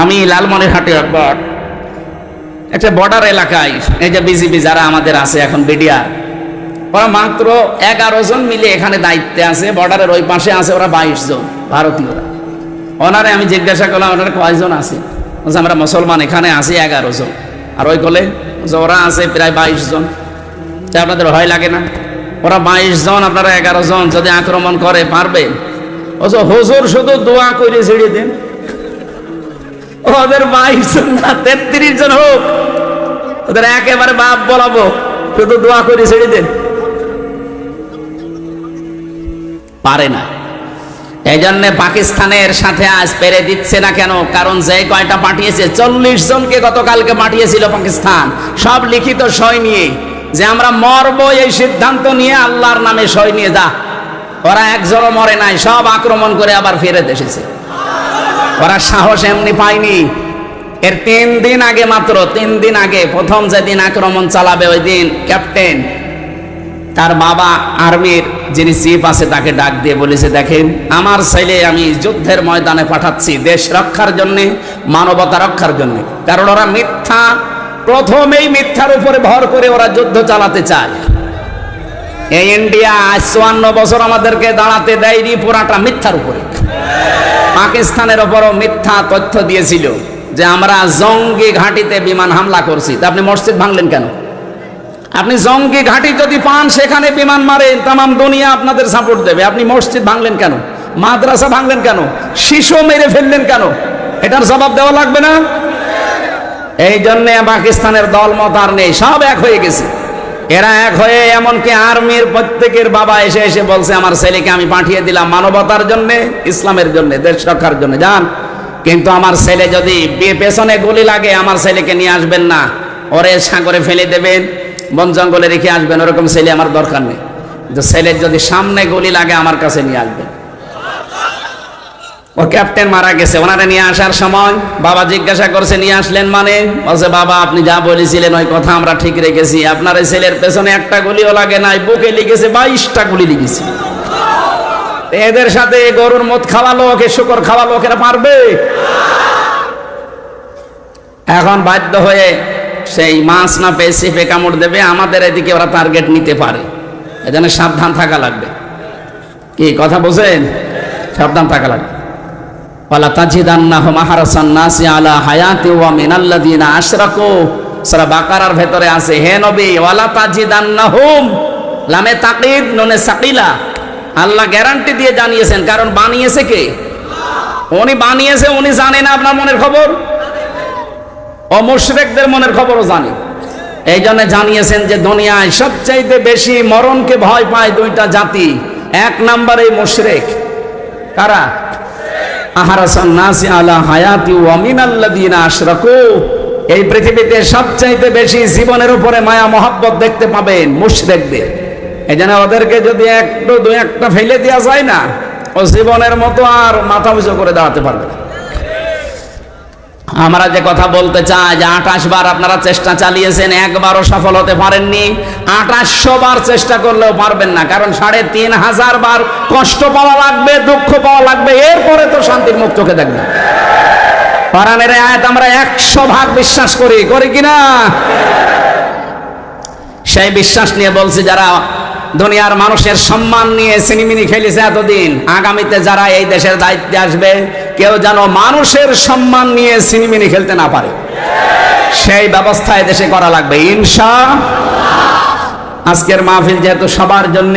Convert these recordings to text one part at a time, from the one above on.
আমি লালমনির লালমনিরহাটে একবার। একটা বর্ডার এলাকায় এই যে বিজিবি যারা আমাদের আছে এখন বিডিআর ওরা মাত্র এগারো জন মিলে এখানে দায়িত্বে আছে বর্ডারের ওই পাশে আছে ওরা বাইশ জন ভারতীয়রা। ওনারে আমি জিজ্ঞাসা করলাম ওনারা কয়জন আছে? আমরা মুসলমান এখানে আছি এগারো জন। আর ওই কলে বলছে, ওরা আছে প্রায় বাইশ জন। তা আপনাদের ভয় লাগে না? ওরা বাইশ জন আপনারা এগারো জন যদি আক্রমণ করে পারবে? বলছে, হুজুর শুধু দোয়া করে ছেড়ে দেন। ওদের বাইশ জন না, তেত্রিশ জন হোক। ওদের একেবারে বাপ বলাবো। শুধু দোয়া করে, ছেড়ে দেন পারে না। এই জন্য পাকিস্তানের সাথে আজ পেরে দিচ্ছে না কেন? কারণ যে কয়টা পাঠিয়েছে, চল্লিশ জনকে গতকালকে পাঠিয়েছিল পাকিস্তান। সব লিখিত সই নিয়ে। যে আমরা মরব এই সিদ্ধান্ত নিয়ে আল্লাহর নামে সই নিয়ে যা। ওরা একজনও মরে নাই, সব আক্রমণ করে আবার ফেরত এসেছে। ওরা সাহস এমনি পায়নি। এর তিন দিন আগে মাত্র, তিন দিন আগে, প্রথম যেদিন আক্রমণ চালাবে ওই দিন ক্যাপ্টেন, তার বাবা আর্মির যিনি চিফ আছে তাকে ডাক দিয়ে বলেছে, দেখেন, আমার ছেলে আমি যুদ্ধের ময়দানে পাঠাচ্ছি দেশ রক্ষার জন্য, মানবতা রক্ষার জন্য। কারণ ওরা মিথ্যা, প্রথমেই মিথ্যার উপরে ভর করে ওরা যুদ্ধ চালাতে চায়। এই ইন্ডিয়া চুয়ান্ন বছর আমাদেরকে দাঁড়াতে দেয়নি পুরাটা মিথ্যার উপরে। পাকিস্তানের ওপরও মিথ্যা তথ্য দিয়েছিল যে আমরা জঙ্গি ঘাঁটিতে বিমান হামলা করছি। তা আপনি মসজিদ ভাঙলেন কেন? আপনি জঙ্গি ঘাঁটি যদি পান, সেখানে বিমান মারেন, তামাম দুনিয়া আপনাদের সাপোর্ট দেবে। আপনি মসজিদ ভাঙলেন কেন? মাদ্রাসা ভাঙলেন কেন? শিশু মেরে ফেললেন কেন? এটার জবাব দেওয়া লাগবে না? এই জন্যে পাকিস্তানের দলমত আর নেই, সব এক হয়ে গেছে। এরা এক হয়ে এমনকি আর্মির প্রত্যেকের বাবা এসে এসে বলছে, আমার ছেলেকে আমি পাঠিয়ে দিলাম মানবতার জন্য, ইসলামের জন্য, দেশ রক্ষার জন্য। যান কিন্তু আমার ছেলে যদি পেছনে গুলি লাগে, আমার ছেলেকে নিয়ে আসবেন না। ওরে সাগরে ফেলে দেবেন, বন জঙ্গলে রেখে আসবেন, ওরকম ছেলে আমার দরকার নেই। ছেলের যদি সামনে গুলি লাগে, আমার কাছে নিয়ে আসবেন। ও ক্যাপ্টেন মারা গেছে, ওনারে নিয়ে আসার সময় বাবা জিজ্ঞাসা করছে, নিয়ে আসলেন মানে? বলছে, বাবা, আপনি যা বলেছিলেন ওই কথা আমরা ঠিক রেখেছি। আপনার এই ছেলের পেছনে একটা গুলিও লাগে নাই, বুকে লিখেছে বাইশটা গুলি লিখেছে। এদের সাথে গরুর মদ খাওয়ালো ওকে শুকর খাওয়ালো ওকে পারবে এখন বাধ্য হয়ে সেই মাছ না পেয়ে সিপে কামড় দেবে, আমাদের এদিকে ওরা টার্গেট নিতে পারে। এজন্য সাবধান থাকা লাগবে। কি, কথা বোঝেন সাবধান থাকা লাগবে। বাকারার ভেতরে আছে লামে তাকিদ, নুনে আল্লাহ গ্যারান্টি দিয়ে জানিয়েছেন, কারণ বানিয়েছে কে? উনি বানিয়েছে, উনি জানে না আপনার মনের খবর? ও অমুশরেকদের মনের খবরও জানে। এই জন্য জানিয়েছেন যে দুনিয়ায় সবচাইতে বেশি মরণকে ভয় পায় দুইটা জাতি। এক নম্বরে মুশরেক। কারা? আহারাসান নাসি আলা হায়াতি ওয়ামিন আল্লাদিন আশরাকু। এই পৃথিবীতে সবচাইতে বেশি জীবনের উপরে মায়া, মহাব্বত দেখতে পাবেন মুশরেকদের। এই জন্য ওদেরকে যদি একটু দু একটা ফেলে দেওয়া যায় না, ও জীবনের মতো আর মাথা উঁচু করে দাঁড়াতে পারবে না। আমরা যে কথা বলতে চাই, যে আঠাশ বার আপনারা চেষ্টা চালিয়েছেন, একবারও সফল হতে পারেননি। আঠাশশো বার চেষ্টা করলেও পারবেন না, কারণ সাড়ে তিন হাজার বার কষ্ট পাওয়া লাগবে, দুঃখ পাওয়া লাগবে, এরপরে তো শান্তির মুখ চোখে দেখবে। এই আয়াত আমরা একশো ভাগ বিশ্বাস করি করি কিনা? সেই বিশ্বাস নিয়ে বলছি, যারা দুনিয়ার মানুষের সম্মান নিয়ে সিনিমিনি খেলেছে এতদিন। আগামীতে যারা এই দেশের দায়িত্বে আসবে, কেউ যেন মানুষের সম্মান নিয়ে সিনিমিনি খেলতে না পারে। সেই ব্যবস্থা দেশে করা লাগবে। ইনশা আজকের মাহফিল যেহেতু সবার জন্য,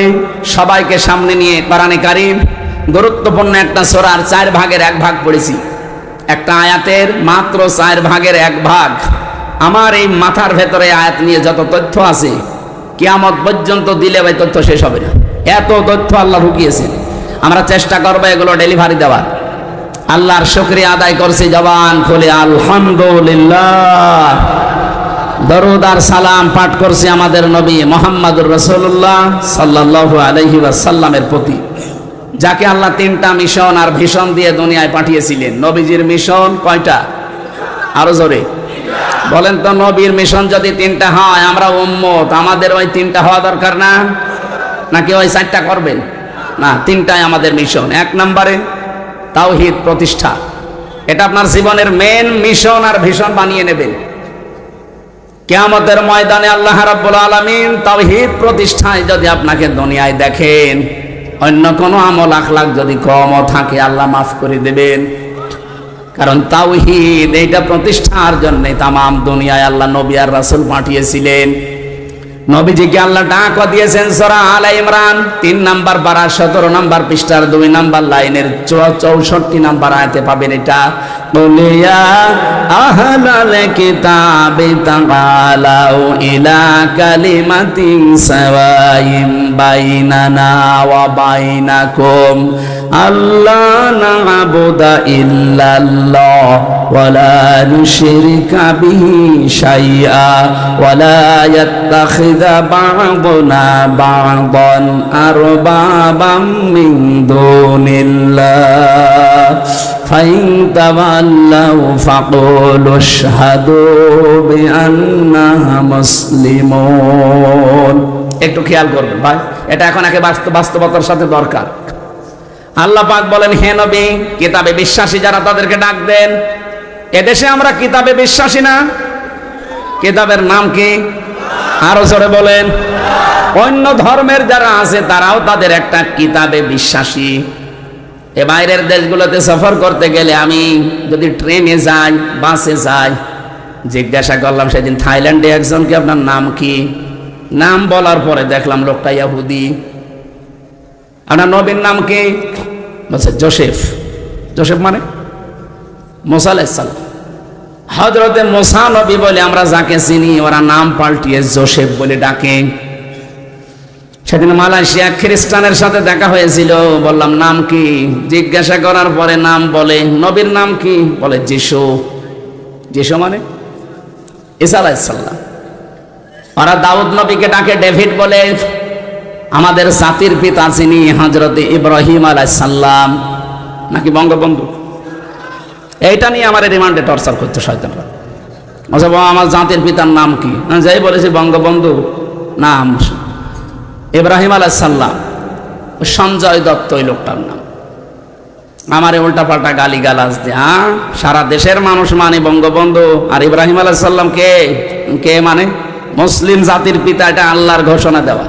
সবাইকে সামনে নিয়ে কোরআনে কারিম গুরুত্বপূর্ণ একটা সোরার চার ভাগের এক ভাগ পড়েছি। একটা আয়াতের মাত্র চার ভাগের এক ভাগ। আমার এই মাথার ভেতরে আয়াত নিয়ে যত তথ্য আছে কিয়ামত পর্যন্ত দিলে ভাই তথ্য শেষ হবে না। এত তথ্য আল্লাহ ঢুকিয়েছেন। আমরা চেষ্টা করব এগুলো ডেলিভারি দেওয়ার। আল্লাহর শুক্রিয়া আদায় করছি জবান খুলে, আলহামদুলিল্লাহ। দরুদ আর সালাম পাঠ করছি আমাদের নবী মোহাম্মদুর রসুল্লাহ সাল্লাহ আলহি সাল্লামের প্রতি। যাকে আল্লাহ তিনটা মিশন আর ভীষণ দিয়ে দুনিয়ায় পাঠিয়েছিলেন। নবীজির মিশন কয়টা? আরও জোরে। বলেন তো, নবীর মিশন যদি তিনটা হয়, আমরা উম্মত। আমাদের ওই তিনটা হওয়া দরকার না? নাকি ওই চারটা করবেন? না, তিনটাই আমাদের মিশন। এক নম্বরে তাওহিদ প্রতিষ্ঠা। এটা আপনার জীবনের মেন মিশন আর ভীষণ বানিয়ে নেবেন। কেয়ামতের ময়দানে আল্লাহ রাব্বুল আলামিন তাওহীদ প্রতিষ্ঠায় যদি আপনাকে দুনিয়ায় দেখেন, অন্য কোনো আমল আখলাক যদি কমও থাকে, আল্লাহ মাফ করে দেবেন। কারণ তাওহীদ, এইটা প্রতিষ্ঠার জন্য তামাম দুনিয়ায় আল্লাহ নবী আর রাসূল পাঠিয়েছিলেন। নবীজিকে আল্লাহ ডাক দিয়েছেন সরা আলা ইমরান। তিন নাম্বার পারা সতেরো নাম্বার পৃষ্ঠার দুই নাম্বার লাইনের চৌষট্টি নাম্বার আয়তে পাবেন এটা। বলিয়া আহলাল কিতাবে তাআলাউ ইলা কালিমাতিন সাওয়াইম বাইনানা ওয়া বাইনাকুম। আল্লাহ না'বুদা ইল্লাল্লাহ, ওয়ালা নুশরিকা বিহি শাইআ, ওয়ালা ইয়াত্তাখিযা বা'দুনা বা'দান আরবাবাম মিন দুনিল্লাহ। ফাইন তাওয়াল্লাউ ফাকুলু আশহাদু বিআন্না মুসলিমুন। একটু খেয়াল করবেন ভাই, এটা এখন একে বাস্তব বাস্তবতার সাথে দরকার। আল্লাহ পাক বলেন, হে নবী, কিতাবে বিশ্বাসী যারা তাদেরকে ডাক দেন, এদেশে আমরা কিতাবে বিশ্বাসী না? কিতাবের নাম কি? আরও জোরে বলেন। অন্য ধর্মের যারা আছে, তারাও তাদের একটা কিতাবে বিশ্বাসী। এ বাইরের দেশগুলোতে সফর করতে গেলে আমি যদি ট্রেনে যাই, বাসে যাই, জিজ্ঞাসা করলাম, সেদিন থাইল্যান্ডে একজনকে আপনার নাম কি? নাম বলার পরে দেখলাম লোকটা ইয়াহুদি। আপনার নবীর নাম কি? বলছে জোসেফ। জোসেফ মানে? মোসা হজরতে মোসা নবী বলে আমরা যাকে চিনি, ওরা নাম পাল্টিয়ে জোসেফ বলে ডাকে। সেদিন মালয়েশিয়া খ্রিস্টানের সাথে দেখা হয়েছিল। বললাম, নাম কি? জিজ্ঞাসা করার পরে নাম বলে, নবীর নাম কি? বলে, যিশু। যিশু মানে? ইসা আলাইসাল্লাম ওরা দাউদ নবীকে ডাকে, ডেভিড বলে আমাদের জাতির পিতা যিনি হজরত ইব্রাহিম আলাইসাল্লাম নাকি বঙ্গবন্ধু? এইটা নিয়ে আমার রিমান্ডে টর্চার করতে শয়তানরা। আচ্ছা বাবা আমার জাতির পিতার নাম কি? যাই বলেছি বঙ্গবন্ধু, নাম ইব্রাহিম আলাইসাল্লাম সঞ্জয় দত্ত ওই লোকটার নাম। আমারে উল্টা পাল্টা গালি গালাজ দিয়ে হ্যাঁ সারা দেশের মানুষ মানে বঙ্গবন্ধু। আর ইব্রাহিম আলাইসাল্লাম কে? কে মানে? মুসলিম জাতির পিতা, এটা আল্লাহর ঘোষণা দেওয়া।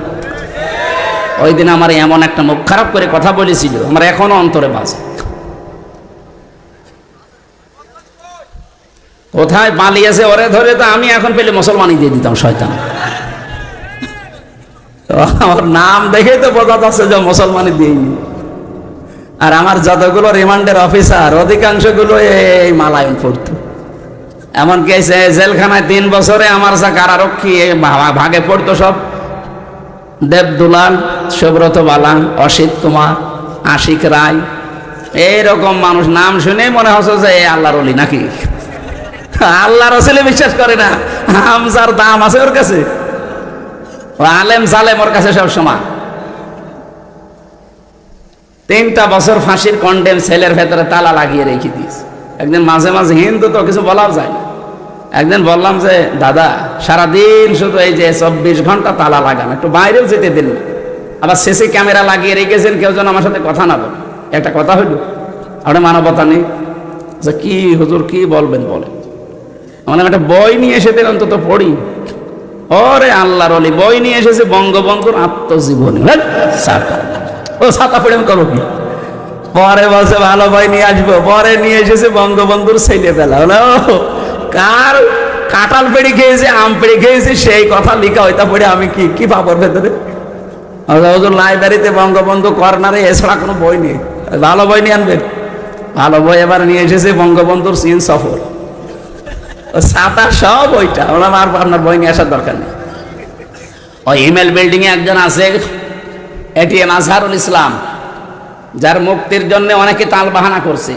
ওই দিন আমার এমন একটা মুখ খারাপ করে কথা বলেছিল, আমার এখনও অন্তরে বাজে। কোথায় পালিয়েছে ওরে ধরে তো আমি এখন পেলে মুসলমানই দিয়ে দিতাম শয়তান। আমার নাম দেখে তো বোঝা যাচ্ছে যে মুসলমানই দিইনি। আর আমার যতগুলো রিমান্ডের অফিসার অধিকাংশগুলো এই মালায়ন পড়তো। এমনকি জেলখানায় তিন বছরে আমার যা কারারক্ষী ভাগে পড়তো সব। দেবদুলাল, সুব্রত বালা অসিত কুমার, আশিক রায়, এইরকম মানুষ। নাম শুনে মনে হচ্ছে যে এই আল্লাহর অলি নাকি? আল্লাহ রসুলে বিশ্বাস করে না। হামজার দাম আছে ওর কাছে। আলেম সালেম ওর কাছে সব সময় তিনটা বছর ফাঁসির কন্ডেম সেলের ভেতরে তালা লাগিয়ে রেখে দিস একদিন মাঝে মাঝে হিন্দু তো কিছু বলাও যায় একদিন বললাম যে, দাদা, সারাদিন শুধু এই যে চব্বিশ ঘণ্টা তালা লাগান, একটু বাইরেও যেতে দিন না। আবার শেষে ক্যামেরা লাগিয়ে রেখেছেন, কেউ যেন আমার সাথে কথা না বলে। একটা কথা হইল আপনার মানবতা নেই। যে কি হুজুর, কি বলবেন বলে আমরা একটা বই নিয়ে এসে দিন অন্তত পড়ি। ওরে আল্লাহর অলি, বই নিয়ে এসেছে বঙ্গবন্ধুর আত্মজীবনী। ছাতা ও ছাতা পড়ে আমি করব কি? পরে বলছে, ভালো বই নিয়ে আসব। পরে নিয়ে এসেছে বঙ্গবন্ধুর ছেলে বেলা হলো কার কাঁঠাল পেড়ে খেয়েছে, আম পেড়ে খেয়েছে, সেই কথা লিখা হইতা পড়ে, আমি কি কি পাবর ভেতরে? লাইব্রেরিতে বঙ্গবন্ধু কর্নারে, এছাড়া কোনো বই নেই। ভালো বই নিয়ে আনবেন? ভালো বই এবার নিয়ে এসেছে বঙ্গবন্ধুর সিন সফর। ছাতা সব ওইটা ওরা আর আপনার বই নিয়ে আসার দরকার নেই। ওই ইমেল বিল্ডিং এ একজন আছে এটিএম আজহারুল ইসলাম, যার মুক্তির জন্য অনেকে তাল বাহানা করছে।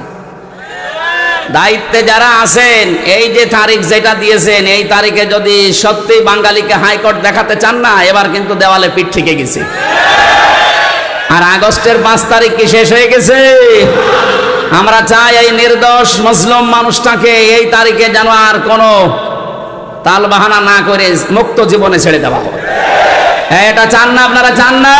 দায়িত্বে যারা আছেন, এই যে তারিখ যেটা দিয়েছেন, এই তারিখে যদি সত্যি বাঙালিকে হাইকোর্ট দেখাতে চান না, এবার কিন্তু দেওয়ালে পিঠ থেকে গেছে। আর আগস্টের পাঁচ তারিখ কি শেষ হয়ে গেছে? আমরা চাই এই নির্দোষ মুসলিম মানুষটাকে এই তারিখে যেন আর কোনো তাল বাহানা না করে মুক্ত জীবনে ছেড়ে দেওয়া হয়, এটা চান না, আপনারা চান না?